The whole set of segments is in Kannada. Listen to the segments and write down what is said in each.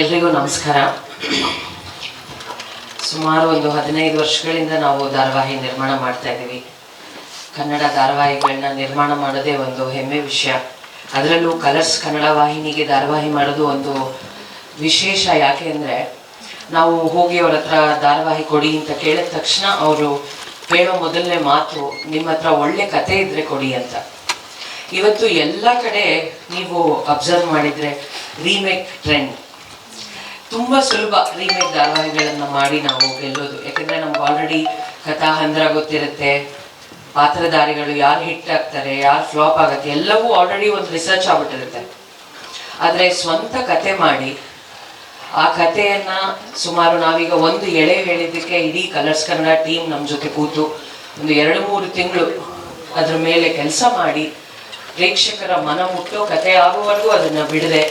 ಎಲ್ರಿಗೂ ನಮಸ್ಕಾರ. ಸುಮಾರು ಒಂದು ಹದಿನೈದು ವರ್ಷಗಳಿಂದ ನಾವು ಧಾರಾವಾಹಿ ನಿರ್ಮಾಣ ಮಾಡ್ತಾ ಇದ್ದೀವಿ. ಕನ್ನಡ ಧಾರಾವಾಹಿಗಳನ್ನ ನಿರ್ಮಾಣ ಮಾಡೋದೇ ಒಂದು ಹೆಮ್ಮೆ ವಿಷಯ. ಅದರಲ್ಲೂ ಕಲರ್ಸ್ ಕನ್ನಡ ವಾಹಿನಿಗೆ ಧಾರಾವಾಹಿ ಮಾಡೋದು ಒಂದು ವಿಶೇಷ. ಯಾಕೆ ಅಂದರೆ ನಾವು ಹೋಗಿ ಅವ್ರ ಹತ್ರ ಧಾರಾವಾಹಿ ಕೊಡಿ ಅಂತ ಕೇಳಿದ ತಕ್ಷಣ ಅವರು ಹೇಳೋ ಮೊದಲನೇ ಮಾತು, ನಿಮ್ಮ ಹತ್ರ ಒಳ್ಳೆ ಕತೆ ಇದ್ರೆ ಕೊಡಿ ಅಂತ. ಇವತ್ತು ಎಲ್ಲ ಕಡೆ ನೀವು ಅಬ್ಸರ್ವ್ ಮಾಡಿದ್ರೆ ರೀಮೇಕ್ ಟ್ರೆಂಡ್. ತುಂಬಾ ಸುಲಭ ರೀಮೇಕ್ ಧಾರಾವಾಹಿಗಳನ್ನ ಮಾಡಿ ನಾವು ಗೆಲ್ಲೋದು. ಯಾಕಂದರೆ ನಮ್ಗೆ ಆಲ್ರೆಡಿ ಕಥಾ ಹಂದ್ರ ಗೊತ್ತಿರುತ್ತೆ. ಪಾತ್ರಧಾರಿಗಳು ಯಾರು ಹಿಟ್ ಆಗ್ತಾರೆ, ಯಾರು ಫ್ಲಾಪ್ ಆಗುತ್ತೆ, ಎಲ್ಲವೂ ಆಲ್ರೆಡಿ ಒಂದು ರಿಸರ್ಚ್ ಆಗ್ಬಿಟ್ಟಿರುತ್ತೆ. ಆದರೆ ಸ್ವಂತ ಕತೆ ಮಾಡಿ, ಆ ಕಥೆಯನ್ನು ಸುಮಾರು ನಾವೀಗ ಒಂದು ಎಳೆ ಹೇಳಿದ್ದಕ್ಕೆ ಇಡೀ ಕಲರ್ಸ್ ಕನ್ನಡ ಟೀಮ್ ನಮ್ಮ ಜೊತೆ ಕೂತು ಒಂದು ಎರಡು ಮೂರು ತಿಂಗಳು ಅದ್ರ ಮೇಲೆ ಕೆಲಸ ಮಾಡಿ, ಪ್ರೇಕ್ಷಕರ ಮನ ಮುಟ್ಟು ಕತೆ ಆಗುವವರೆಗೂ ಅದನ್ನ ಬಿಡದೆ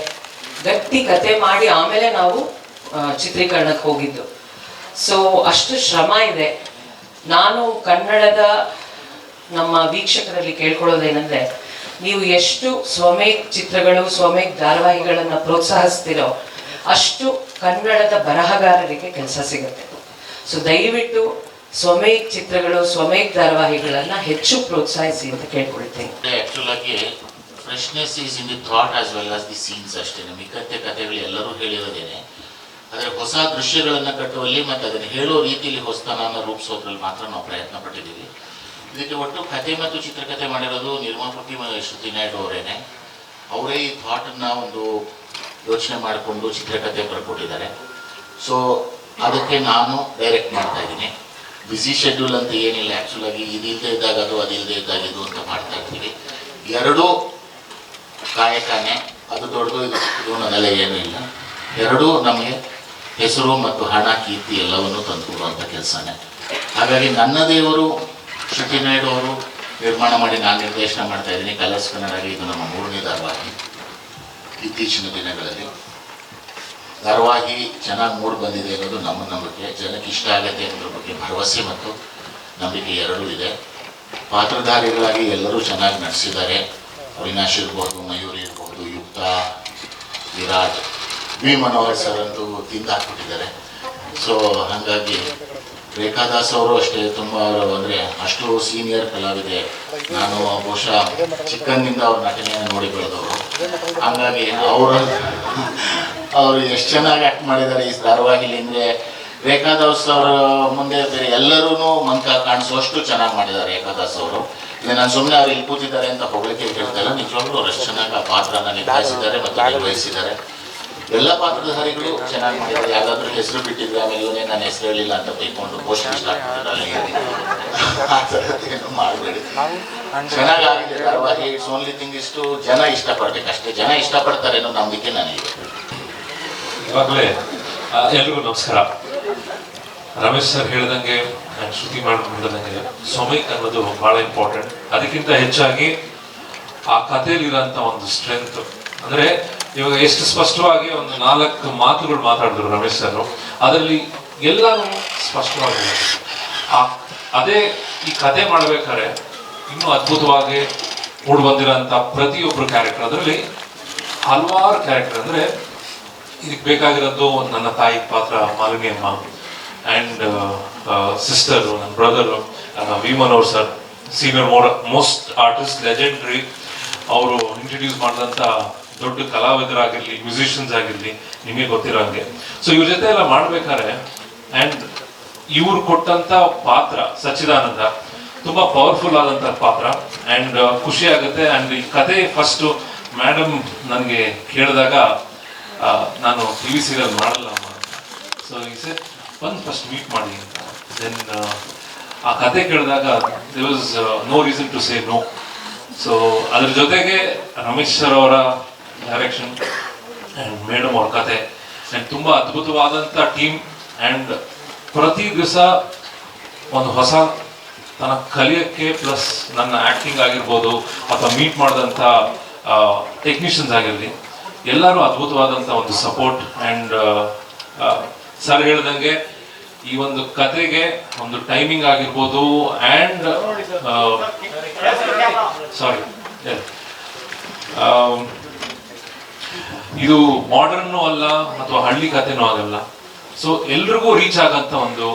ಗಟ್ಟಿ ಕತೆ ಮಾಡಿ ಆಮೇಲೆ ನಾವು ಚಿತ್ರೀಕರಣಕ್ಕೆ ಹೋಗಿದ್ದು. ಸೊ ಅಷ್ಟು ಶ್ರಮ ಇದೆ. ನಾನು ಕನ್ನಡದ ನಮ್ಮ ವೀಕ್ಷಕರಲ್ಲಿ ಕೇಳ್ಕೊಳ್ಳೋದೇನೆಂದರೆ, ನೀವು ಎಷ್ಟು ಸ್ವಮೇಕ್ ಚಿತ್ರಗಳು ಸ್ವಮೇಕ್ ಧಾರಾವಾಹಿಗಳನ್ನು ಪ್ರೋತ್ಸಾಹಿಸ್ತಿರೋ, ಅಷ್ಟು ಕನ್ನಡದ ಬರಹಗಾರರಿಗೆ ಕೆಲಸ ಸಿಗುತ್ತೆ. ಸೊ ದಯವಿಟ್ಟು ಸ್ವಮೇಕ್ ಚಿತ್ರಗಳು ಸ್ವಮೇಕ್ ಧಾರಾವಾಹಿಗಳನ್ನು ಹೆಚ್ಚು ಪ್ರೋತ್ಸಾಹಿಸಿ ಅಂತ ಕೇಳ್ಕೊಳ್ತೀನಿ. Freshness is in the thought as well as the scenes ಅಷ್ಟೇ. ಮಿಕ್ಕಂತೆ ಕಥೆಗಳು ಎಲ್ಲರೂ ಹೇಳಿರೋದೇನೆ. ಆದರೆ ಹೊಸ ದೃಶ್ಯಗಳನ್ನು ಕಟ್ಟುವಲ್ಲಿ ಮತ್ತು ಅದನ್ನು ಹೇಳೋ ರೀತಿಯಲ್ಲಿ ಹೊಸತನವನ್ನು ರೂಪಿಸೋದ್ರಲ್ಲಿ ಮಾತ್ರ ನಾವು ಪ್ರಯತ್ನ ಪಟ್ಟಿದ್ದೀವಿ. ಇದಕ್ಕೆ ಒಟ್ಟು ಕಥೆ ಮತ್ತು ಚಿತ್ರಕಥೆ ಮಾಡಿರೋದು ನಿರ್ಮಾಪಕಿ ಶ್ರುತಿ ನಾಯ್ಡು ಅವರೇನೆ. ಅವರೇ ಈ ಥಾಟನ್ನು ಒಂದು ಯೋಚನೆ ಮಾಡಿಕೊಂಡು ಚಿತ್ರಕಥೆ ಬರ್ಕೊಟ್ಟಿದ್ದಾರೆ. ಸೊ ಅದಕ್ಕೆ ನಾನು ಡೈರೆಕ್ಟ್ ಮಾಡ್ತಾ ಇದ್ದೀನಿ. ಬ್ಯುಸಿ ಶೆಡ್ಯೂಲ್ ಅಂತ ಏನಿಲ್ಲ. ಆ್ಯಕ್ಚುಲಾಗಿ ಇದಿಲ್ಲದೆ ಇದ್ದಾಗ ಅದು ಅದಿಲ್ಲದೆ ಇದ್ದಾಗ ಇದು ಅಂತ ಮಾಡ್ತಾ ಇರ್ತೀವಿ. ಎರಡೂ ಕಾಯಕನೇ ಅದು ದೊಡ್ಡದು, ಇದು ಅನ್ನೋದೆಲ್ಲ ಏನೂ ಇಲ್ಲ. ಎರಡೂ ನಮಗೆ ಹೆಸರು ಮತ್ತು ಹಣ, ಕೀರ್ತಿ ಎಲ್ಲವನ್ನು ತಂದುಕೊಡುವಂಥ ಕೆಲಸನೇ. ಹಾಗಾಗಿ ನನ್ನ ದೇವರು ಶ್ರುತಿ ನಾಯ್ಡು ಅವರು ನಿರ್ಮಾಣ ಮಾಡಿ ನಾನು ನಿರ್ದೇಶನ ಮಾಡ್ತಾ ಇದ್ದೀನಿ. ಕಲರ್ಸ್ ಇದು ನಮ್ಮ ಮೂರನೇ ಧಾರವಾಹಿ ಇತ್ತೀಚಿನ ದಿನಗಳಲ್ಲಿ. ಧಾರವಾಹಿ ಚೆನ್ನಾಗಿ ಮೂಡ್ ಬಂದಿದೆ ಅನ್ನೋದು ನಮ್ಮ ನಂಬಿಕೆ. ಜನಕ್ಕೆ ಇಷ್ಟ ಆಗುತ್ತೆ ಅನ್ನೋದ್ರ ಬಗ್ಗೆ ಭರವಸೆ ಮತ್ತು ನಂಬಿಕೆ ಎರಡೂ ಇದೆ. ಪಾತ್ರಧಾರಿಗಳಾಗಿ ಎಲ್ಲರೂ ಚೆನ್ನಾಗಿ ನಡೆಸಿದ್ದಾರೆ. ಅವಿನಾಶ್ ಇರ್ಬೋದು ಮಯೂರಿ ಇರ್ಬೋದು ಯುಕ್ತ ವಿರಾಜ್ ವಿ ಮನೋಹರ್ ಸರ್ ಅಂತೂ ತಿಂದಾಕ್ಬಿಟ್ಟಿದ್ದಾರೆ. ಸೊ ಹಾಗಾಗಿ ರೇಖಾದಾಸ್ ಅವರು ಅಷ್ಟೇ ತುಂಬ ಅಂದರೆ ಅಷ್ಟು ಸೀನಿಯರ್ ಕಲಾವಿದೆ. ನಾನು ಬಹುಶಃ ಚಿಕ್ಕಂದಿನಿಂದ ಅವ್ರ ನಟನೆಯನ್ನು ನೋಡಿ ಬೆಳೆದವರು. ಹಾಗಾಗಿ ಅವರ ಅವರು ಎಷ್ಟು ಚೆನ್ನಾಗಿ ಆ್ಯಕ್ಟ್ ಮಾಡಿದ್ದಾರೆ ಈ ಧಾರಾವಾಹಿಲಿ ಅಂದರೆ ರೇಖಾದಾಸ್ ಅವರ ಮುಂದೆ ಬೇರೆ ಎಲ್ಲರೂ ಮಂಕ ಕಾಣಿಸುವಷ್ಟು ಚೆನ್ನಾಗಿ ಮಾಡಿದ್ದಾರೆ ರೇಖಾದಾಸ್ ಅವರು. ನಾನು ಸುಮ್ಮನೆ ಅವ್ರು ಇಲ್ಲಿ ಕೂತಿದ್ದಾರೆ ಅಂತ ಹೊಗಳಿಕೆ ಕೇಳ್ತಾ ಇಲ್ಲ. ನಿಜವಾಗ್ಲೂ ಅವ್ರು ಎಷ್ಟು ಚೆನ್ನಾಗಿ ಆ ಪಾತ್ರನ ನಿಭಾಯಿಸಿದ್ದಾರೆ ಮತ್ತು ನಿರ್ವಹಿಸಿದ್ದಾರೆ. ಎಲ್ಲ ಪಾತ್ರಧಾರಿಗಳು ಚೆನ್ನಾಗಿ ಮಾಡಿದ್ದಾರೆ ಯಾವ್ದಾದ್ರು ಹೆಸರು ಬಿಟ್ಟಿದ್ರೆ ಆಮೇಲೆ ಇವನೇ ನಾನು ಹೆಸರು ಹೇಳಿಲ್ಲ ಅಂತ ಬೈಕೊಂಡು ಪೋಸ್ಟ್ ಇಷ್ಟ ಆ ಮಾಡಬೇಡಿ. ಚೆನ್ನಾಗಿ ಆಗಿದೆ. ಧಾರವಾಹಿ ಇಟ್ಸ್ ಓನ್ಲಿ ಥಿಂಗ್ ಇಷ್ಟು ಜನ ಇಷ್ಟಪಡ್ಬೇಕು. ಅಷ್ಟೇ ಜನ ಇಷ್ಟಪಡ್ತಾರೆ ಅನ್ನೋ ನಂಬಿಕೆ ನನಗೆ ಇವಾಗಲೇ ಎಲ್ರಿಗೂ ನಮಸ್ಕಾರ. ರಮೇಶ್ ಸರ್ ಹೇಳ್ದಂಗೆ and ಶ್ರುತಿ ಮಾಡಿ ಹೇಳ್ದಂಗೆ ಸೊಮೈಕ್ ಅನ್ನೋದು ಬಹಳ ಇಂಪಾರ್ಟೆಂಟ್ ಅದಕ್ಕಿಂತ ಹೆಚ್ಚಾಗಿ ಆ ಕಥೆಯಲ್ಲಿರೋಂಥ ಒಂದು ಸ್ಟ್ರೆಂತ್ ಅಂದ್ರೆ ಇವಾಗ ಎಷ್ಟು ಸ್ಪಷ್ಟವಾಗಿ ಒಂದು ನಾಲ್ಕು ಮಾತುಗಳು ಮಾತಾಡಿದ್ರು ರಮೇಶ್ ಸರ್ ಅದರಲ್ಲಿ ಎಲ್ಲರೂ ಸ್ಪಷ್ಟವಾಗಿ ಆ, ಅದೇ ಈ ಕತೆ ಮಾಡ್ಬೇಕಾದ್ರೆ ಇನ್ನೂ ಅದ್ಭುತವಾಗಿ ಮೂಡ್ ಬಂದಿರೋಂಥ ಪ್ರತಿಯೊಬ್ಬರು ಕ್ಯಾರೆಕ್ಟರ್ ಅದರಲ್ಲಿ ಹಲವಾರು ಕ್ಯಾರೆಕ್ಟರ್ ಅಂದ್ರೆ, ಇದಕ್ಕೆ ಬೇಕಾಗಿರೋದು ನನ್ನ ತಾಯಿ ಪಾತ್ರ ಮಾಲಿನಿ ಅಮ್ಮ ಆ್ಯಂಡ್ ಸಿಸ್ಟರ್ ನನ್ನ ಬ್ರದರು ವಿಮನ್ ಅವ್ರು sir senior more most artist legendary ಅವರು ಇಂಟ್ರಡ್ಯೂಸ್ ಮಾಡಿದಂಥ ದೊಡ್ಡ ಕಲಾವಿದರಾಗಿರಲಿ ಮ್ಯೂಸಿಷಿಯನ್ಸ್ ಆಗಿರಲಿ, ನಿಮಗೆ ಗೊತ್ತಿರೋ ಹಾಗೆ. ಸೊ ಇವ್ರ ಜೊತೆ ಎಲ್ಲ ಮಾಡ್ಬೇಕಾದ್ರೆ ಆ್ಯಂಡ್ ಇವ್ರು ಕೊಟ್ಟಂಥ ಪಾತ್ರ, ಸಚ್ಚಿದಾನಂದ, ತುಂಬಾ ಪವರ್ಫುಲ್ ಆದಂಥ ಪಾತ್ರ. ಆ್ಯಂಡ್ ಖುಷಿ ಆಗುತ್ತೆ. ಆ್ಯಂಡ್ ಈ ಕತೆ ಫಸ್ಟು ಮೇಡಮ್ ನನಗೆ ಕೇಳಿದಾಗ ನಾನು ಟಿ ವಿ ಸೀರಿಯಲ್ ಮಾಡಲ್ಲ ಸೊ ಈ ಸೆ ಬಂದು ಫಸ್ಟ್ ಮೀಟ್ ಮಾಡಿ ಅಂತ ದೆನ್ ಆ ಕತೆ ಕೇಳಿದಾಗ they was no reason to say no so ಅದ್ರ ಜೊತೆಗೆ ರಮೇಶ್ ಸರ್ ಅವರ ಡೈರೆಕ್ಷನ್ ಆ್ಯಂಡ್ ಮೇಡಮ್ ಅವ್ರ ಕತೆ. ಆ್ಯಂಡ್ ತುಂಬ ಅದ್ಭುತವಾದಂಥ ಟೀಮ್ ಆ್ಯಂಡ್ ಪ್ರತಿ ದಿವಸ ಒಂದು ಹೊಸ ತನ್ನ ಕಲಿಯೋಕ್ಕೆ ಪ್ಲಸ್ ನನ್ನ ಆ್ಯಕ್ಟಿಂಗ್ ಆಗಿರ್ಬೋದು ಅಥವಾ ಮೀಟ್ ಮಾಡಿದಂಥ ಟೆಕ್ನಿಷಿಯನ್ಸ್ ಆಗಿರಲಿ ಎಲ್ಲರೂ ಅದ್ಭುತವಾದಂಥ ಒಂದು ಸಪೋರ್ಟ್ ಆ್ಯಂಡ್ ಸರ್ ಹೇಳ್ದಂಗೆ ಈ ಒಂದು ಕತೆಗೆ ಒಂದು ಟೈಮಿಂಗ್ ಆಗಿರ್ಬೋದು ಆ್ಯಂಡ್ ಸಾರಿ ಇದು ಮಾಡರ್ನು ಅಲ್ಲ ಅಥವಾ ಹಳ್ಳಿ ಕಥೆನೂ ಆಗಲ್ಲ. ಸೊ ಎಲ್ರಿಗೂ ರೀಚ್ ಆಗಂತ ಒಂದು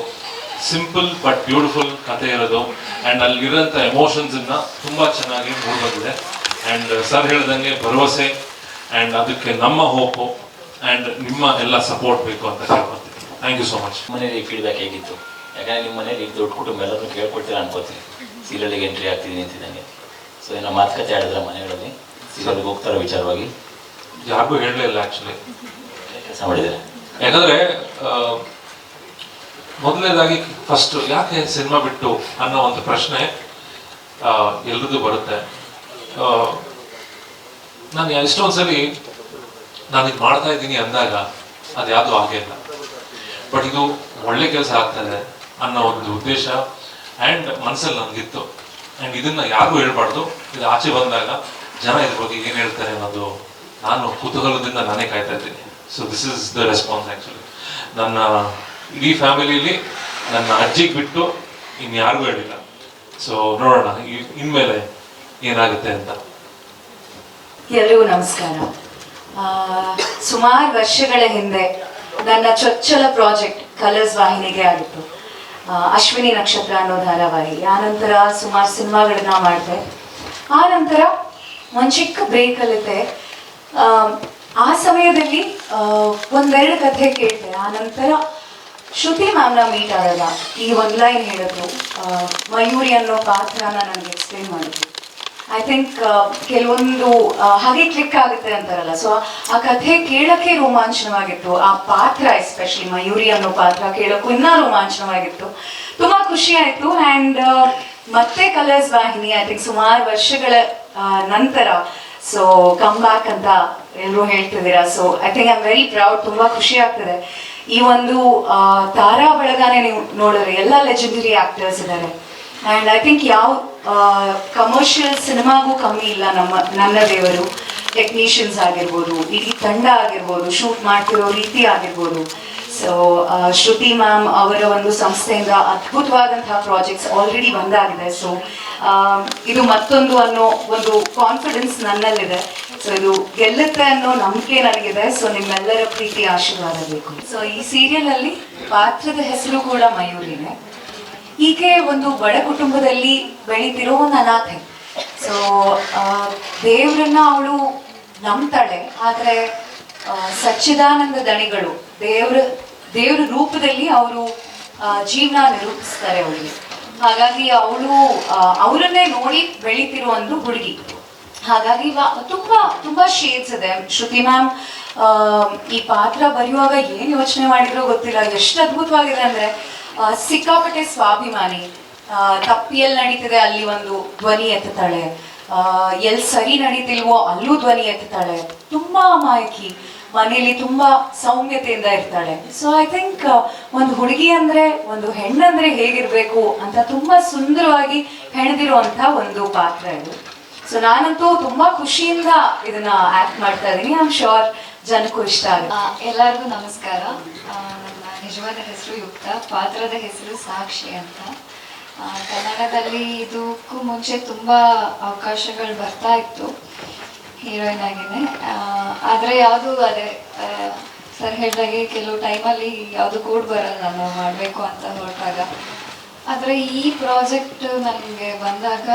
ಸಿಂಪಲ್ ಬಟ್ ಬ್ಯೂಟಿಫುಲ್ ಕಥೆ ಇರೋದು. ಅಂಡ್ ಅಲ್ಲಿರೋಂಥ ಎಮೋಷನ್ಸ್ ತುಂಬ ಚೆನ್ನಾಗಿ ಮೂಡ್ಬಂದಿದೆ ಅಂಡ್ ಸರ್ ಹೇಳ್ದಂಗೆ ಭರವಸೆ. ಅಂಡ್ ಅದಕ್ಕೆ ನಮ್ಮ ಹೋಪು ಅಂಡ್ ನಿಮ್ಮ ಎಲ್ಲ ಸಪೋರ್ಟ್ ಬೇಕು ಅಂತ ಕೇಳ್ಕೊತೀನಿ ಥ್ಯಾಂಕ್ ಯು ಸೋ ಮಚ್ ಮನೇಲಿ ಫೀಡ್ಬ್ಯಾಕ್ ಹೇಗಿತ್ತು? ಯಾಕಂದ್ರೆ ನಿಮ್ಮ ಮನೇಲಿ ಈಗ ದೊಡ್ಡ ಕುಟುಂಬ ಎಲ್ಲರೂ ಕೇಳ್ಕೊಡ್ತೀರಾ ಅನ್ಕೋತೀನಿ. ಸೀರಿಯಲ್ಗೆ ಎಂಟ್ರಿ ಆಗ್ತಿದ್ದೀನಿ ಅಂತಿದ್ದಂಗೆ. ಸೊ ಏನೋ ಮಾತುಕತೆ ಆಡಿದ್ರೆ ಮನೆಗಳಲ್ಲಿ? ಸೀರಿಯಲ್ಗೆ ಹೋಗ್ತಾರೋ ವಿಚಾರವಾಗಿ? ಯಾರಿಗೂ ಹೇಳಲೇ ಇಲ್ಲ ಆ್ಯಕ್ಚುಲಿ ಕೆಲಸ ಮಾಡಿದ್ದಾರೆ? ಯಾಕಂದರೆ ಮೊದಲನೇದಾಗಿ ಫಸ್ಟ್ ಯಾಕೆ ಸಿನಿಮಾ ಬಿಟ್ಟು ಅನ್ನೋ ಒಂದು ಪ್ರಶ್ನೆ ಎಲ್ರಿಗೂ ಬರುತ್ತೆ. ನಾನು ಎಷ್ಟೊಂದ್ಸಲಿ ನಾನು ಇದು ಮಾಡ್ತಾ ಇದ್ದೀನಿ ಅಂದಾಗ ಅದು ಯಾವುದೂ ಆಗೇ ಇಲ್ಲ. ಬಟ್ ಇದು ಒಳ್ಳೆ ಕೆಲಸ ಆಗ್ತದೆ ಅನ್ನೋ ಒಂದು ಉದ್ದೇಶ ಆ್ಯಂಡ್ ಮನಸ್ಸಲ್ಲಿ ನನಗಿತ್ತು ಆ್ಯಂಡ್ ಇದನ್ನ ಯಾರಿಗೂ ಹೇಳ್ಬಾರ್ದು. ಇದು ಆಚೆ ಬಂದಾಗ ಜನ ಇದ್ರ ಬಗ್ಗೆ ಏನು ಹೇಳ್ತಾರೆ ಅನ್ನೋದು ನಾನು ಕುತೂಹಲದಿಂದ ನಾನೇ ಕಾಯ್ತಾ ಇದ್ದೀನಿ. So this is the response actually ನನ್ನ ಇಡೀ ಫ್ಯಾಮಿಲಿಯಲ್ಲಿ ನನ್ನ ಅಜ್ಜಿಗೆ ಬಿಟ್ಟು ಇನ್ಯಾರಿಗೂ ಹೇಳಿಲ್ಲ. ಸೊ ನೋಡೋಣ ಇನ್ಮೇಲೆ ಏನಾಗುತ್ತೆ ಅಂತ. ಎಲ್ರಿಗೂ ನಮಸ್ಕಾರ. ಸುಮಾರು ವರ್ಷಗಳ ಹಿಂದೆ ನನ್ನ ಚೊಚ್ಚಲ ಪ್ರಾಜೆಕ್ಟ್ ಕಲರ್ಸ್ ವಾಹಿನಿಗೆ ಆಗಿತ್ತು. ಅಶ್ವಿನಿ ನಕ್ಷತ್ರ ಅನ್ನೋ ಧಾರಾವಾಹಿ. ಆನಂತರ ಸುಮಾರು ಸಿನಿಮಾಗಳನ್ನ ಮಾಡಿದೆ. ಆ ನಂತರ ಒಂದು ಚಿಕ್ಕ ಬ್ರೇಕಲ್ಲಿದ್ದೆ ಆ, ಆ ಸಮಯದಲ್ಲಿ ಒಂದೆರಡು ಕಥೆ ಕೇಳಿದೆ. ಆ ನಂತರ ಶ್ರುತಿ ಮ್ಯಾಮ್ನ ಮೀಟ್ ಆದಾಗ ಈ ಒಂದು ಲೈನ್ ಹೇಳಿದ್ರು. ಮಯೂರಿ ಅನ್ನೋ ಪಾತ್ರನ ನನಗೆ ಎಕ್ಸ್ಪ್ಲೇನ್ ಮಾಡಿದ್ರು. ಐ ಥಿಂಕ್ ಕೆಲವೊಂದು ಆ, ಹಾಗೆ ಕ್ಲಿಕ್ ಆಗುತ್ತೆ ಅಂತಾರಲ್ಲ. ಸೊ ಆ ಕಥೆ ಕೇಳಕ್ಕೆ ರೋಮಾಂಚನವಾಗಿತ್ತು. ಆ ಪಾತ್ರ ಎಸ್ಪೆಷಲಿ ಮಯೂರಿ ಅನ್ನೋ ಪಾತ್ರ ಕೇಳಕ್ಕೂ ಇನ್ನೂ ರೋಮಾಂಚನವಾಗಿತ್ತು. ತುಂಬಾ ಖುಷಿ ಆಯ್ತು. ಆ್ಯಂಡ್ ಮತ್ತೆ ಕಲರ್ಸ್ ವಾಹಿನಿ ಐ ಥಿಂಕ್ ಸುಮಾರು ವರ್ಷಗಳ ನಂತರ ಸೊ ಕಮ್ ಬ್ಯಾಕ್ ಅಂತ ಎಲ್ಲರೂ ಹೇಳ್ತಿದ್ದೀರಾ. So I think I am very proud ತುಂಬಾ ಖುಷಿ ಆಗ್ತದೆ. ಈ ಒಂದು ತಾರಾ ಬಳಗಾನೇ ನೀವು ನೋಡಿದ್ರೆ ಎಲ್ಲ ಲೆಜೆಂಡರಿ ಆಕ್ಟರ್ಸ್ ಇದ್ದಾರೆ. ಆ್ಯಂಡ್ ಐ ಥಿಂಕ್ ಯಾವ ಕಮರ್ಷಿಯಲ್ ಸಿನಿಮಾಗೂ ಕಮ್ಮಿ ಇಲ್ಲ ನಮ್ಮ, ನನ್ನ ದೇವರು. ಟೆಕ್ನಿಷಿಯನ್ಸ್ ಆಗಿರ್ಬೋದು, ಇಡೀ ತಂಡ ಆಗಿರ್ಬೋದು ಶೂಟ್ ಮಾಡ್ತಿರೋ ರೀತಿ ಆಗಿರ್ಬೋದು. ಸೊ ಶ್ರುತಿ ಮ್ಯಾಮ್ ಅವರ ಒಂದು ಸಂಸ್ಥೆಯಿಂದ ಅದ್ಭುತವಾದಂತಹ ಪ್ರಾಜೆಕ್ಟ್ಸ್ ಆಲ್ರೆಡಿ ಬಂದಾಗಿದೆ. ಸೊ ಇದು ಮತ್ತೊಂದು ಅನ್ನೋ ಒಂದು ಕಾನ್ಫಿಡೆನ್ಸ್ ನನ್ನಲ್ಲಿದೆ. ಸೊ ಇದು ಗೆಲ್ಲುತ್ತೆ ಅನ್ನೋ ನಂಬಿಕೆ ನನಗಿದೆ. ಸೊ ನಿಮ್ಮೆಲ್ಲರ ಪ್ರೀತಿ ಆಶೀರ್ವಾದ ಬೇಕು. ಸೊ ಈ ಸೀರಿಯಲ್ ಅಲ್ಲಿ ಪಾತ್ರದ ಹೆಸರು ಕೂಡ ಮಯೂರಿನೇ. ಹೀಗೆ ಒಂದು ಬಡ ಕುಟುಂಬದಲ್ಲಿ ಬೆಳೀತಿರೋ ಒಂದು ಅನಾಥೆ. ಸೊ ದೇವರನ್ನ ಅವಳು ನಂಬ್ತಾಳೆ, ಆದರೆ ಸಚ್ಚಿದಾನಂದ ದಣಿಗಳು, ದೇವ್ರ ದೇವ್ರ ರೂಪದಲ್ಲಿ ಅವರು ಜೀವನ ನಿರೂಪಿಸ್ತಾರೆ ಅವಳಿಗೆ. ಹಾಗಾಗಿ ಅವಳು ಅವರನ್ನೇ ನೋಡಿ ಬೆಳೀತಿರೋ ಒಂದು ಹುಡುಗಿ. ಹಾಗಾಗಿ ತುಂಬಾ ತುಂಬಾ ಶೇಡ್ಸ್ ಇದೆ. ಶ್ರುತಿ ಮ್ಯಾಮ್ ಈ ಪಾತ್ರ ಬರೆಯುವಾಗ ಏನು ಯೋಚನೆ ಮಾಡಿದ್ರೋ ಗೊತ್ತಿಲ್ಲ. ಎಷ್ಟು ಅದ್ಭುತವಾಗಿದೆ ಅಂದ್ರೆ ಸಿಕ್ಕಾಪಟ್ಟೆ ಸ್ವಾಭಿಮಾನಿ. ತಪ್ಪಿಯಲ್ಲಿ ತಪ್ಪು ಎಲ್ಲಿ ನಡೀತಿದೆ ಅಲ್ಲಿ ಒಂದು ಧ್ವನಿ ಎತ್ತುತ್ತಾಳೆ. ಎಲ್ಲಿ ಸರಿ ನಡೀತಿಲ್ವೋ ಅಲ್ಲೂ ಧ್ವನಿ ಎತ್ತುತ್ತಾಳೆ. ತುಂಬಾ ಮಾಹಿತಿ ಮನೆಯಲ್ಲಿ ತುಂಬಾ ಸೌಮ್ಯತೆಯಿಂದ ಇರ್ತಾಳೆ. ಸೊ ಐ ಥಿಂಕ್ ಒಂದು ಹುಡುಗಿ ಅಂದ್ರೆ, ಒಂದು ಹೆಣ್ಣಂದ್ರೆ ಹೇಗಿರ್ಬೇಕು ಅಂತ ತುಂಬಾ ಸುಂದರವಾಗಿ ಹೆಣೆದಿರುವಂತ ಒಂದು ಪಾತ್ರ ಇದು. ಸೊ ನಾನಂತೂ ತುಂಬಾ ಖುಷಿಯಿಂದ ಇದನ್ನ ಆಕ್ಟ್ ಮಾಡ್ತಾ ಇದ್ದೀನಿ. ಐ ಆಮ್ ಶೋರ್ ಜನಕ್ಕೂ ಇಷ್ಟ ಆಗುತ್ತೆ. ಎಲ್ಲರಿಗೂ ನಮಸ್ಕಾರ. ನಿಜವಾದ ಹೆಸರು ಯುಕ್ತ, ಪಾತ್ರದ ಹೆಸರು ಸಾಕ್ಷಿ ಅಂತ. ಕನ್ನಡದಲ್ಲಿ ಇದಕ್ಕೂ ಮುಂಚೆ ತುಂಬ ಅವಕಾಶಗಳು ಬರ್ತಾ ಇತ್ತು ಹೀರೋಯಿನ್ ಆಗಿದೆ ಆದರೆ ಯಾವುದು ಅದೇ ಸರ್ ಹೇಳಿದಾಗೆ ಕೆಲವು ಟೈಮಲ್ಲಿ ಯಾವುದು ಕೂಡ ಬರಲ್ಲ ನಾನು ಮಾಡಬೇಕು ಅಂತ ಹೊರಟಾಗ. ಆದರೆ ಈ ಪ್ರಾಜೆಕ್ಟ್ ನನಗೆ ಬಂದಾಗ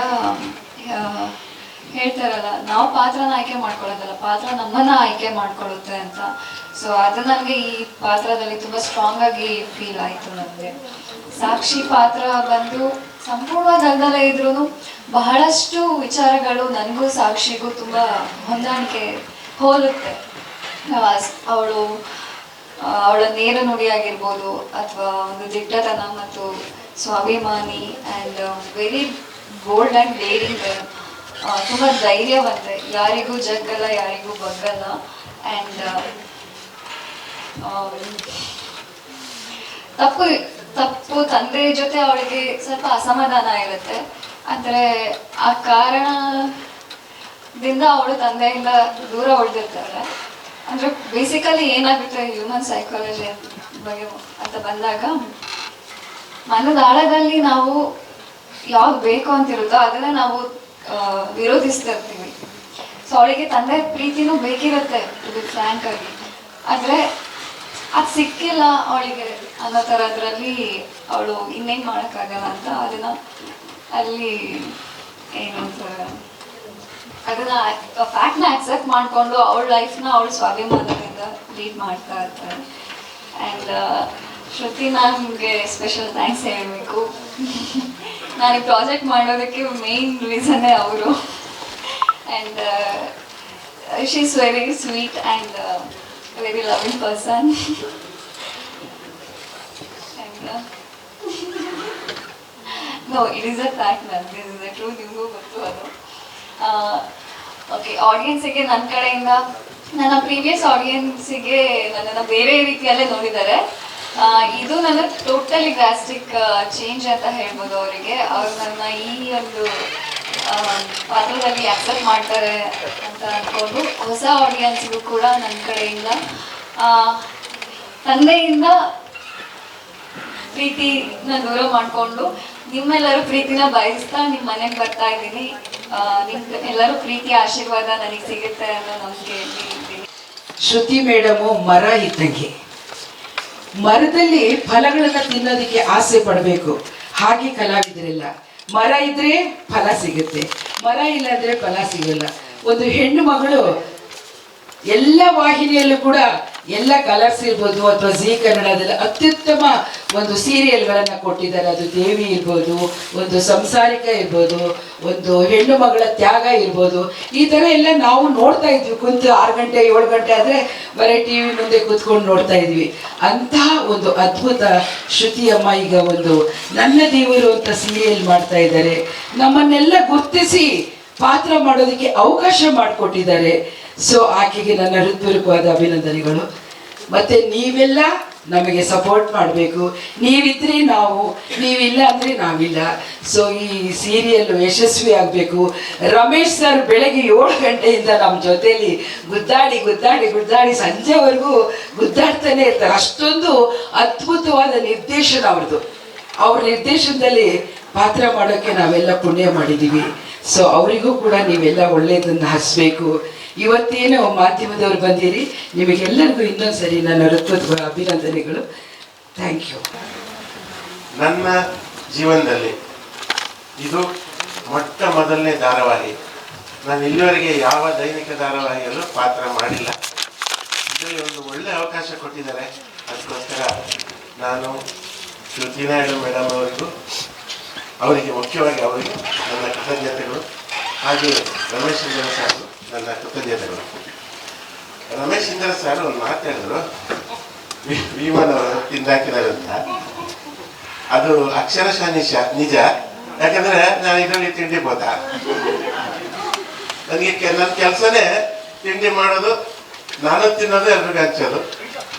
ಹೇಳ್ತಾರಲ್ಲ, ನಾವು ಪಾತ್ರನ ಆಯ್ಕೆ ಮಾಡ್ಕೊಳ್ಳೋದಲ್ಲ, ಪಾತ್ರ ನಮ್ಮನ್ನ ಆಯ್ಕೆ ಮಾಡ್ಕೊಳ್ಳುತ್ತೆ ಅಂತ. ಸೊ ಅದು ನನಗೆ ಈ ಪಾತ್ರದಲ್ಲಿ ತುಂಬ ಸ್ಟ್ರಾಂಗ್ ಆಗಿ ಫೀಲ್ ಆಯಿತು ನನಗೆ. ಸಾಕ್ಷಿ ಪಾತ್ರ ಬಂದು ಸಂಪೂರ್ಣ ದಲ್ದಲ್ಲ ಇದ್ರೂ ಬಹಳಷ್ಟು ವಿಚಾರಗಳು ನನಗೂ ಸಾಕ್ಷಿಗೂ ತುಂಬ ಹೊಂದಾಣಿಕೆ ಹೋಲುತ್ತೆ. ಅವಳು ಅವಳ ನೇರ ನುಡಿ ಆಗಿರ್ಬೋದು ಅಥವಾ ಒಂದು ದಿಟ್ಟತನ ಮತ್ತು ಸ್ವಾಭಿಮಾನಿ and very bold and daring ತುಂಬ ಧೈರ್ಯವಂತೆ ಯಾರಿಗೂ ಜಗ್ಗಲ್ಲ, ಯಾರಿಗೂ ಬಗ್ಗಲ್ಲ. ಆ್ಯಂಡ್ ತಪ್ಪು ತಪ್ಪು ತಂದೆ ಜೊತೆ ಅವಳಿಗೆ ಸ್ವಲ್ಪ ಅಸಮಾಧಾನ ಇರುತ್ತೆ. ಅಂದರೆ ಆ ಕಾರಣದಿಂದ ಅವಳು ತಂದೆಯಿಂದ ದೂರ ಉಳಿದಿರ್ತಾಳೆ ಅಂದರೆ ಬೇಸಿಕಲಿ ಏನಾಗುತ್ತೆ ಹ್ಯೂಮನ್ ಸೈಕಾಲಜಿ ಬಗ್ಗೆ ಅಂತ ಬಂದಾಗ, ಮನದಾಳದಲ್ಲಿ ನಾವು ಯಾವ್ದು ಬೇಕು ಅಂತಿರುತ್ತೋ ಅದನ್ನ ನಾವು ವಿರೋಧಿಸ್ತಾ ಇರ್ತೀವಿ ಸೊ ಅವಳಿಗೆ ತಂದೆ ಪ್ರೀತಿನೂ ಬೇಕಿರುತ್ತೆ, ಇದು ಫ್ರ್ಯಾಂಕ್ ಆಗಿ. ಆದರೆ, ಅದು ಸಿಕ್ಕಿಲ್ಲ ಅವಳಿಗೆ ಅನ್ನೋ ಅದರಲ್ಲಿ ಅವಳು ಇನ್ನೇನು ಮಾಡೋಕ್ಕಾಗಲ್ಲ ಅಂತ ಅದನ್ನ ಅಲ್ಲಿ ಏನು ಅದನ್ನ ಫ್ಯಾಕ್ಟ್ನ ಆಕ್ಸೆಪ್ಟ್ ಮಾಡಿಕೊಂಡು ಅವಳ ಲೈಫ್ನ ಅವಳು ಸ್ವಾಭಿಮಾನದಿಂದ ಲೀಡ್ ಮಾಡ್ತಾ ಇರ್ತಾರೆ. ಆ್ಯಂಡ್ ಶ್ರುತಿ ನಿಮಗೆ ಸ್ಪೆಷಲ್ ಥ್ಯಾಂಕ್ಸ್ ಹೇಳಬೇಕು. ನಾನು ಈ ಪ್ರಾಜೆಕ್ಟ್ ಮಾಡೋದಕ್ಕೆ ಮೇನ್ ರೀಸನ್ನೇ ಅವರು. And she is very sweet and very loving person no it is a fact ma'am this is a true ನಿಮಗೂ ಗೊತ್ತು ಅದು. ಓಕೆ ಆಡಿಯನ್ಸಿಗೆ ನನ್ನ ಕಡೆಯಿಂದ, ನನ್ನ ಪ್ರೀವಿಯಸ್ ಆಡಿಯನ್ಸಿಗೆ ನನ್ನನ್ನು ಬೇರೆ ರೀತಿಯಲ್ಲೇ ನೋಡಿದ್ದಾರೆ. ಇದು ನನ್ನ ಟೋಟಲಿ ಡ್ರಾಸ್ಟಿಕ್ ಚೇಂಜ್ ಅಂತ ಹೇಳ್ಬೋದು ಅವರಿಗೆ. ಅವ್ರು ನನ್ನ ಈ ಒಂದು ಪಾತ್ರದಲ್ಲಿ ಅಕ್ಸೆಪ್ಟ್ ಮಾಡ್ತಾರೆ ಅಂತ ಅಂದ್ಕೊಂಡು ಹೊಸ ಆಡಿಯನ್ಸ್ಗೂ ಕೂಡ ನನ್ನ ಕಡೆಯಿಂದ ತಂದೆಯಿಂದ ಪ್ರೀತಿನ ದೂರ ಮಾಡಿಕೊಂಡು ನಿಮ್ಮೆಲ್ಲರೂ ಪ್ರೀತಿನ ಬಯಸ್ತಾ ನಿಮ್ಮ ಮನೆಗೆ ಬರ್ತಾ ಇದ್ದೀನಿ. ನಿಮ್ ಎಲ್ಲರೂ ಪ್ರೀತಿ, ಆಶೀರ್ವಾದ ನನಗೆ ಸಿಗುತ್ತೆ ಅನ್ನೋ ನಂಬಿಕೆ ಶ್ರುತಿ ಮೇಡಮು ಮರ ಇದ್ದಂಗೆ ಮರದಲ್ಲಿ ಫಲಗಳನ್ನ ತಿನ್ನೋದಕ್ಕೆ ಆಸೆ ಪಡಬೇಕು. ಹಾಗೆ ಕಲಾವಿದರಿಲ್ಲ. ಮರ ಇದ್ರೆ ಫಲ ಸಿಗುತ್ತೆ. ಮರ ಇಲ್ಲ ಅಂದ್ರೆ ಫಲ ಸಿಗಲ್ಲ. ಒಂದು ಹೆಣ್ಣು ಮಗಳು ಎಲ್ಲ ವಾಹಿನಿಯಲ್ಲೂ ಕೂಡ ಎಲ್ಲ ಕಲರ್ಸ್ ಇರ್ಬೋದು ಅಥವಾ ಜೀ ಕನ್ನಡದಲ್ಲಿ ಅತ್ಯುತ್ತಮ ಒಂದು ಸೀರಿಯಲ್ಗಳನ್ನು ಕೊಟ್ಟಿದ್ದಾರೆ. ಅದು ದೇವಿ ಇರ್ಬೋದು, ಒಂದು ಸಂಸಾರಿಕ ಇರ್ಬೋದು, ಒಂದು ಹೆಣ್ಣು ಮಗಳ ತ್ಯಾಗ ಇರ್ಬೋದು. ಈ ಥರ ಎಲ್ಲ ನಾವು ನೋಡ್ತಾ ಇದ್ವಿ. ಕುಂತು ಆರು ಗಂಟೆ, ಏಳು ಗಂಟೆ ಆದರೆ ಬರೀ ಟಿ ವಿ ಮುಂದೆ ಕೂತ್ಕೊಂಡು ನೋಡ್ತಾ ಇದ್ವಿ. ಅಂತಹ ಒಂದು ಅದ್ಭುತ ಶ್ರುತಿಯಮ್ಮ ಈಗ ಒಂದು ನನ್ನ ದೇವರು ಅಂತ ಸೀರಿಯಲ್ ಮಾಡ್ತಾ ಇದ್ದಾರೆ. ನಮ್ಮನ್ನೆಲ್ಲ ಗುರ್ತಿಸಿ ಪಾತ್ರ ಮಾಡೋದಕ್ಕೆ ಅವಕಾಶ ಮಾಡಿಕೊಟ್ಟಿದ್ದಾರೆ. ಸೊ ಆಕೆಗೆ ನನ್ನ ಹೃತ್ಪೂರ್ವಕವಾದ ಅಭಿನಂದನೆಗಳು. ಮತ್ತೆ ನೀವೆಲ್ಲ ನಮಗೆ ಸಪೋರ್ಟ್ ಮಾಡಬೇಕು. ನೀವಿದ್ರೆ ನಾವು, ನೀವಿಲ್ಲ ಅಂದರೆ ನಾವಿಲ್ಲ. ಸೊ ಈ ಸೀರಿಯಲ್ ಯಶಸ್ವಿ ಆಗಬೇಕು. ರಮೇಶ್ ಸರ್ ಬೆಳಗ್ಗೆ ಏಳು ಗಂಟೆಯಿಂದ ನಮ್ಮ ಜೊತೆಯಲ್ಲಿ ಗುದ್ದಾಡಿ ಗುದ್ದಾಡಿ ಗುದ್ದಾಡಿ ಸಂಜೆವರೆಗೂ ಗುದ್ದಾಡ್ತಾನೆ ಇರ್ತಾರೆ. ಅಷ್ಟೊಂದು ಅದ್ಭುತವಾದ ನಿರ್ದೇಶನ ಅವ್ರದ್ದು. ಅವ್ರ ನಿರ್ದೇಶನದಲ್ಲಿ ಪಾತ್ರ ಮಾಡೋಕ್ಕೆ ನಾವೆಲ್ಲ ಪುಣ್ಯ ಮಾಡಿದ್ದೀವಿ. ಸೊ ಅವರಿಗೂ ಕೂಡ ನೀವೆಲ್ಲ ಒಳ್ಳೆಯದನ್ನು ಹಚ್ಚಬೇಕು ಇವತ್ತೇನು ಮಾಧ್ಯಮದವ್ರು ಬಂದಿರಿ, ನಿಮಗೆಲ್ಲರಿಗೂ ಇನ್ನೊಂದ್ಸರಿ ನನ್ನ ಹೃತ್ವದ ಅಭಿನಂದನೆಗಳು. ಥ್ಯಾಂಕ್ ಯು ನನ್ನ ಜೀವನದಲ್ಲಿ ಇದು ಮೊಟ್ಟ ಮೊದಲನೇ ಧಾರಾವಾಹಿ. ನಾನು ಇಲ್ಲಿವರೆಗೆ ಯಾವ ದೈನಿಕ ಧಾರಾವಾಹಿಯಲ್ಲೂ ಪಾತ್ರ ಮಾಡಿಲ್ಲ. ಇದರಲ್ಲಿ ಒಂದು ಒಳ್ಳೆ ಅವಕಾಶ ಕೊಟ್ಟಿದ್ದಾರೆ. ಅದಕ್ಕೋಸ್ಕರ ನಾನು ಶ್ರುತಿ ನಾಯ್ಡು ಮೇಡಮ್ ಅವರಿಗೂ ಅವರಿಗೆ ಮುಖ್ಯವಾಗಿ ಅವರಿಗೆ ನನ್ನ ಕೃತಜ್ಞತೆಗಳು ಹಾಗೆ ರಮೇಶ್ ಇಂದ್ರ ಸರ್ ನನ್ನ ಕೃತಜ್ಞತೆಗಳು. ರಮೇಶ್ ಇಂದ್ರ ಸರ್ ಒಂದು ಮಾತಾಡಿದ್ರು ವಿಮಾನವರು ತಿಂದಾಕಿದ್ದಾರೆ ಅಂತ. ಅದು ಅಕ್ಷರಶಃ ನಿಜ ನಿಜ. ಯಾಕಂದ್ರೆ ನಾನು ಇದರಲ್ಲಿ ತಿಂಡಿ ಬೋದ ನನಗೆ ನನ್ನ ಕೆಲಸನೇ ತಿಂಡಿ ಮಾಡೋದು, ನಾನು ತಿನ್ನೋದು ಎಲ್ರಿಗೂ ಹಂಚೋದು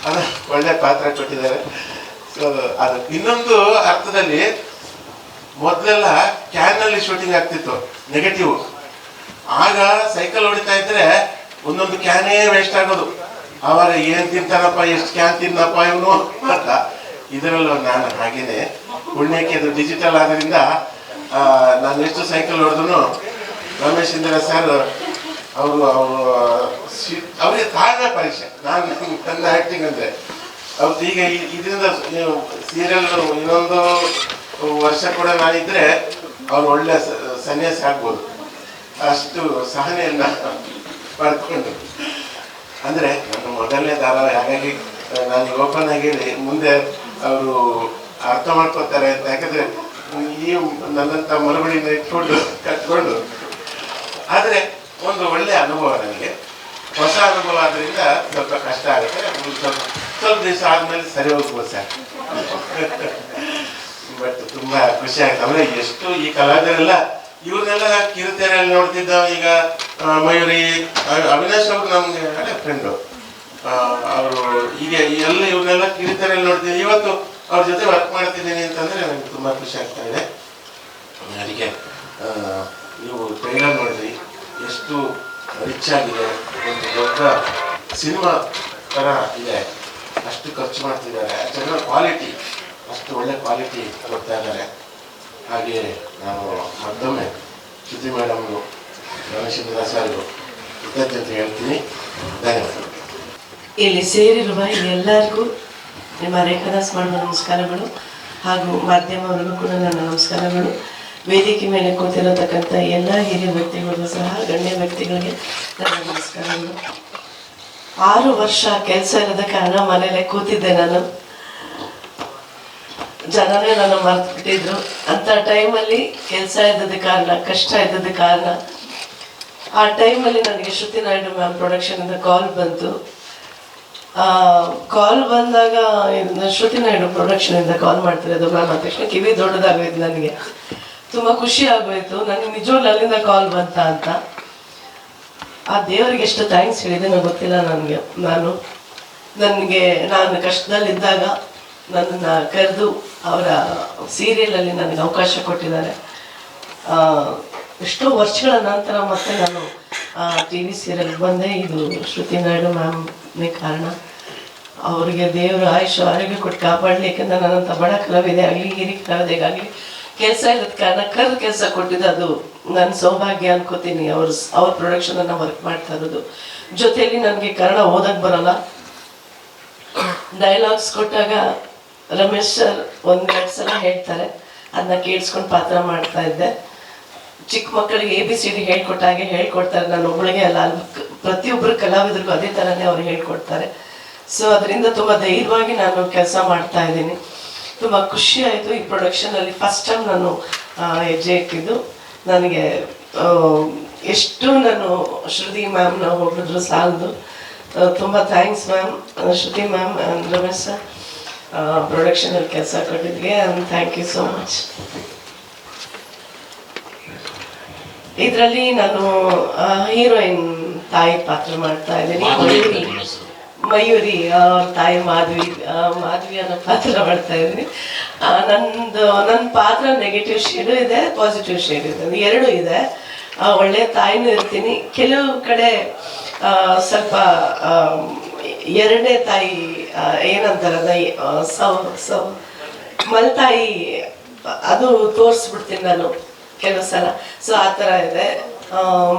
ಅದ ಒಳ್ಳೆ ಪಾತ್ರ ಕೊಟ್ಟಿದ್ದಾರೆ. ಸೊ ಅದು ಇನ್ನೊಂದು ಅರ್ಥದಲ್ಲಿ ಮೊದಲೆಲ್ಲ ಕ್ಯಾನಲ್ಲಿ ಶೂಟಿಂಗ್ ಆಗ್ತಿತ್ತು ನೆಗೆಟಿವ್ ಆಗ ಸೈಕಲ್ ಹೊಡಿತಾ ಇದ್ರೆ ಒಂದೊಂದು ಕ್ಯಾನೇ ವೇಸ್ಟ್ ಆಗೋದು. ಅವಾಗ ಏನ್ ತಿಂತಾನಪ್ಪ ಎಷ್ಟು ಕ್ಯಾನ್ ತಿನ್ನಪ್ಪ ಇವನು ಅಂತ. ಇದರಲ್ಲೂ ನಾನು ಹಾಗೇನೆ ಪುಣ್ಯಕ್ಕೆ ಅದು ಡಿಜಿಟಲ್ ಆದ್ರಿಂದ ನಾನು ಎಷ್ಟು ಸೈಕಲ್ ಹೊಡೆದ್ರು ರಮೇಶ್ ಇಂದ್ರ ಸರ್ ಅವರು ಅವರು ಅವರಿಗೆ ತಾಳ್ಮೆ ಪರೀಕ್ಷೆ. ನಾನು ನನ್ನ ಆಕ್ಟಿಂಗ್ ಅಂದ್ರೆ. ಅವ್ರದ್ದು ಈಗ ಇದರಿಂದ ಸೀರಿಯಲ್ ಇನ್ನೊಂದು ವರ್ಷ ಕೂಡ ಮಾಡಿದ್ರೆ ಅವ್ರು ಒಳ್ಳೆ ಸನ್ಯಾಸ ಆಗ್ಬೋದು. ಅಷ್ಟು ಸಹನೆಯನ್ನ ಪಡ್ಕೊಂಡು. ಅಂದ್ರೆ ನನ್ನ ಮೊದಲನೇ ಧಾರಾವಾಹಿ, ಹಾಗಾಗಿ ನಾನು ಓಪನ್ ಆಗಿ ಮುಂದೆ ಅವರು ಅರ್ಥ ಮಾಡ್ಕೊತಾರೆ ಅಂತ. ಯಾಕಂದ್ರೆ, ಈ ನನ್ನಂತ ಮರುಗಳಿಂದ ಇಟ್ಕೊಂಡು ಕಟ್ಕೊಂಡು. ಆದ್ರೆ, ಒಂದು ಒಳ್ಳೆ ಅನುಭವ ನನಗೆ. ಹೊಸ ಅನುಭವ ಆದ್ರಿಂದ ಸ್ವಲ್ಪ ಕಷ್ಟ ಆಗುತ್ತೆ. ಸ್ವಲ್ಪ ಸ್ವಲ್ಪ ದಿವಸ ಆದ್ಮೇಲೆ ಸರಿ ಹೋಗ್ಬೋದು ಸರ್. ಬಟ್ ತುಂಬಾ ಖುಷಿ ಆಗ್ತದೆ. ಅಂದ್ರೆ ಎಷ್ಟು ಈ ಕಲಾವಿದರೆಲ್ಲ ಇವ್ರನ್ನೆಲ್ಲ ಕಿರುತೆರೆಯಲ್ಲಿ ನೋಡ್ತಿದ್ದ ಈಗ ಮಯೂರಿ ಅವಿನಾಶ್ ಅವರು ನಮ್ಗೆ ಹಳೆ ಫ್ರೆಂಡು ಅವರು ಈಗ ಎಲ್ಲ ಇವ್ರನ್ನೆಲ್ಲ ಕಿರುತೆರೆಯಲ್ಲಿ ನೋಡ್ತಿದ್ದೆ ಇವತ್ತು ಅವ್ರ ಜೊತೆ ವರ್ಕ್ ಮಾಡ್ತಿದ್ದೀನಿ ಅಂತಂದ್ರೆ ನನಗೆ ತುಂಬಾ ಖುಷಿ ಆಗ್ತಾ ಇದೆ. ಅದಕ್ಕೆ ನೀವು ಟ್ರೈಲರ್ ನೋಡಿದ್ರಿ ಎಷ್ಟು ರಿಚ್ ಆಗಿದೆ, ಒಂದು ದೊಡ್ಡ ಸಿನಿಮಾ ತರ ಇದೆ. ಅಷ್ಟು ಖರ್ಚು ಮಾಡ್ತಿದ್ದಾರೆ. ಚೆನ್ನಾಗಿ ಕ್ವಾಲಿಟಿ ಅಷ್ಟು ಒಳ್ಳೆ ಕ್ವಾಲಿಟಿ ಕೊಡ್ತಾ ಇದ್ದಾರೆ. ಹಾಗೆ ನಾನು ಮತ್ತೊಮ್ಮೆ ಶ್ರುತಿ ಮೇಡಮ್ಗೂ ರಮೇಶ್ ಸರ್ಗೂ ಕೃತಜ್ಞತೆ ಹೇಳ್ತೀನಿ. ಧನ್ಯವಾದಗಳು. ಇಲ್ಲಿ ಸೇರಿರುವ ಎಲ್ಲರಿಗೂ ನಿಮ್ಮ ರೇಖಾದಾಸ್ ಮಾಡುವ ನಮಸ್ಕಾರಗಳು ಹಾಗೂ ಮಾಧ್ಯಮವರಿಗೂ ಕೂಡ ನನ್ನ ನಮಸ್ಕಾರಗಳು. ವೇದಿಕೆ ಮೇಲೆ ಕೂತಿರತಕ್ಕಂಥ ಎಲ್ಲ ಹಿರಿಯ ವ್ಯಕ್ತಿಗಳಿಗೂ ಸಹ, ಗಣ್ಯ ವ್ಯಕ್ತಿಗಳಿಗೆ ನನ್ನ ನಮಸ್ಕಾರಗಳು. ಆರು ವರ್ಷ ಕೆಲಸ ಇರೋದ ಕಾರಣ ಮನೇಲೆ ಕೂತಿದ್ದೆ ನಾನು. ಜನರೇ ನನ್ನ ಮರ್ತಿದ್ರು. ಬಿಟ್ಟಿದ್ರು ಅಂಥ ಟೈಮಲ್ಲಿ ಕೆಲಸ ಇದ್ದದ ಕಾರಣ, ಕಷ್ಟ ಇದ್ದದ ಕಾರಣ, ಆ ಟೈಮಲ್ಲಿ ನನಗೆ ಶ್ರುತಿ ನಾಯ್ಡು ಮ್ಯಾಮ್ ಪ್ರೊಡಕ್ಷನಿಂದ ಕಾಲ್ ಬಂತು. ಕಾಲ್ ಬಂದಾಗ ಶ್ರುತಿ ನಾಯ್ಡು ಪ್ರೊಡಕ್ಷನಿಂದ ಕಾಲ್ ಮಾಡ್ತಿರೋದು ಮ್ಯಾಮ್ ಅಂದ ತಕ್ಷಣ ಕಿವಿ ದೊಡ್ಡದಾಗೋಯ್ತು ನನಗೆ. ತುಂಬ ಖುಷಿ ಆಗೋಯ್ತು. ನನಗೆ ನಿಜವಾಗ್ಲೂ ಅಲ್ಲಿಂದ ಕಾಲ್ ಬಂತ ಅಂತ. ಆ ದೇವರಿಗೆ ಎಷ್ಟು ಥ್ಯಾಂಕ್ಸ್ ಹೇಳಿದೆ ನನಗೆ ಗೊತ್ತಿಲ್ಲ ನನಗೆ. ನಾನು ನನಗೆ, ನಾನು ಕಷ್ಟದಲ್ಲಿದ್ದಾಗ ನನ್ನನ್ನು ಕರೆದು ಅವರ ಸೀರಿಯಲಲ್ಲಿ ನನಗೆ ಅವಕಾಶ ಕೊಟ್ಟಿದ್ದಾರೆ. ಎಷ್ಟೋ ವರ್ಷಗಳ ನಂತರ ಮತ್ತೆ ನಾನು ಟಿ ವಿ ಸೀರಿಯಲ್ ಬಂದೆ. ಇದು ಶ್ರುತಿ ನಾಯ್ಡು ಮ್ಯಾಮ್ನೇ ಕಾರಣ. ಅವರಿಗೆ ದೇವರು ಆಯುಷ್ ಆರೋಗ್ಯ ಕೊಟ್ಟು ಕಾಪಾಡಲಿ ಯಾಕಂದ್ರೆ ನನ್ನಂಥ ಬಡ ಕಲಾವಿದೆ ಆಗಲಿ ಹಿರಿ ಕಲಾವಿದೆಗಾಗಲಿ ಕೆಲಸ ಇರೋದ್ ಕಾರಣ ಕರೆದು ಕೆಲಸ ಕೊಟ್ಟಿದ್ದು ಅದು ನನ್ನ ಸೌಭಾಗ್ಯ ಅನ್ಕೋತೀನಿ. ಅವ್ರ ಅವ್ರ ಪ್ರೊಡಕ್ಷನನ್ನು ವರ್ಕ್ ಮಾಡ್ತಾ ಇರೋದು. ಜೊತೆಯಲ್ಲಿ ನನಗೆ ಕನ್ನಡ ಓದಕ್ಕೆ ಬರಲ್ಲ. ಡೈಲಾಗ್ಸ್ ಕೊಟ್ಟಾಗ ರಮೇಶ್ ಸರ್ ಒಂದೆರಡು ಸಲ ಹೇಳ್ತಾರೆ. ಅದನ್ನ ಕೇಳಿಸ್ಕೊಂಡು ಪಾತ್ರ ಮಾಡ್ತಾ ಇದ್ದೆ. ಚಿಕ್ಕ ಮಕ್ಕಳಿಗೆ ಎ ಬಿ ಸಿ ಡಿ ಹೇಳ್ಕೊಟ್ಟಾಗೆ ಹೇಳ್ಕೊಡ್ತಾರೆ. ನಾನು ಒಬ್ಬಳಿಗೆ ಅಲ್ಲ ಅಲ್ಲಿ ಪ್ರತಿಯೊಬ್ಬರು ಕಲಾವಿದರಿಗೂ ಅದೇ ಥರನೇ ಅವ್ರು ಹೇಳ್ಕೊಡ್ತಾರೆ. ಸೊ ಅದರಿಂದ ತುಂಬ ಧೈರ್ಯವಾಗಿ ನಾನು ಕೆಲಸ ಮಾಡ್ತಾ ಇದ್ದೀನಿ. ತುಂಬ ಖುಷಿ ಆಯಿತು ಈ ಪ್ರೊಡಕ್ಷನಲ್ಲಿ ಫಸ್ಟ್ ಟೈಮ್ ನಾನು ಹೆಜ್ಜೆ ಇಟ್ಟಿದ್ದು. ನನಗೆ ಎಷ್ಟು ನಾನು ಶ್ರುತಿ ಮ್ಯಾಮ್ನ ಹೋಗಿದ್ರು ಸಾಲದು. ತುಂಬ thanks ma'am Shruti ma'am Ramesh sir. ಪ್ರೊಡಕ್ಷನಲ್ಲಿ ಕೆಲಸ ಕೊಟ್ಟಿದ್ಗೆ ಥ್ಯಾಂಕ್ ಯು ಸೋ ಮಚ್ ಇದರಲ್ಲಿ ನಾನು ಹೀರೋಯಿನ್ ತಾಯಿ ಪಾತ್ರ ಮಾಡ್ತಾ ಇದ್ದೀನಿ. ಮಯೂರಿ. ಮಯೂರಿ ಅವ್ರ ತಾಯಿ ಮಾಧವಿ ಮಾಧವಿ ಅನ್ನೋ ಪಾತ್ರ ಮಾಡ್ತಾ ಇದ್ದೀನಿ. ನಂದು ನನ್ನ ಪಾತ್ರ ನೆಗೆಟಿವ್ ಶೇಡು ಇದೆ ಪಾಸಿಟಿವ್ ಶೇಡ್ ಇದೆ. ಎರಡು ಇದೆ. ಆ, ಒಳ್ಳೆ ತಾಯಿನೂ ಇರ್ತೀನಿ. ಕೆಲವು ಕಡೆ ಸ್ವಲ್ಪ ಎರಡನೇ ತಾಯಿ ಆ, ಏನಂತಾರದ ಸೌ ಸೌ ಮಲ್ತಾಯಿ ಅದು ತೋರಿಸ್ಬಿಡ್ತೀನಿ ನಾನು ಕೆಲವು ಸಲ. ಸೊ ಆ ಥರ ಇದೆ.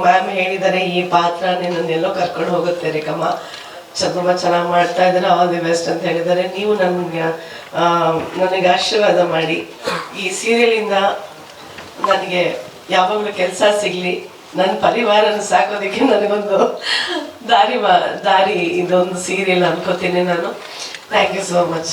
ಮ್ಯಾಮ್ ಹೇಳಿದ್ದಾರೆ ಈ ಪಾತ್ರ ನಿನ್ನನ್ನೆಲ್ಲೋ ಕರ್ಕೊಂಡು ಹೋಗುತ್ತೆ ರೇಖಮ್ಮ. ಚಂದ್ರಮ್ಮ ಚೆನ್ನಾಗಿ ಮಾಡ್ತಾ ಇದ್ದಾರೆ ಆಲ್ ದಿ ಬೆಸ್ಟ್ ಅಂತ ಹೇಳಿದ್ದಾರೆ ನೀವು ನನಗೆ ನನಗೆ ಆಶೀರ್ವಾದ ಮಾಡಿ. ಈ ಸೀರಿಯಲಿಂದ ನನಗೆ ಯಾವಾಗಲೂ ಕೆಲಸ ಸಿಗಲಿ. ನನ್ನ ಪರಿವಾರನ ಸಾಕೋದಕ್ಕೆ ನನಗೊಂದು ದಾರಿ ದಾರಿ ಇದೊಂದು ಸೀರಿಯಲ್ ಅನ್ಕೋತೀನಿ ನಾನು. Thank you so much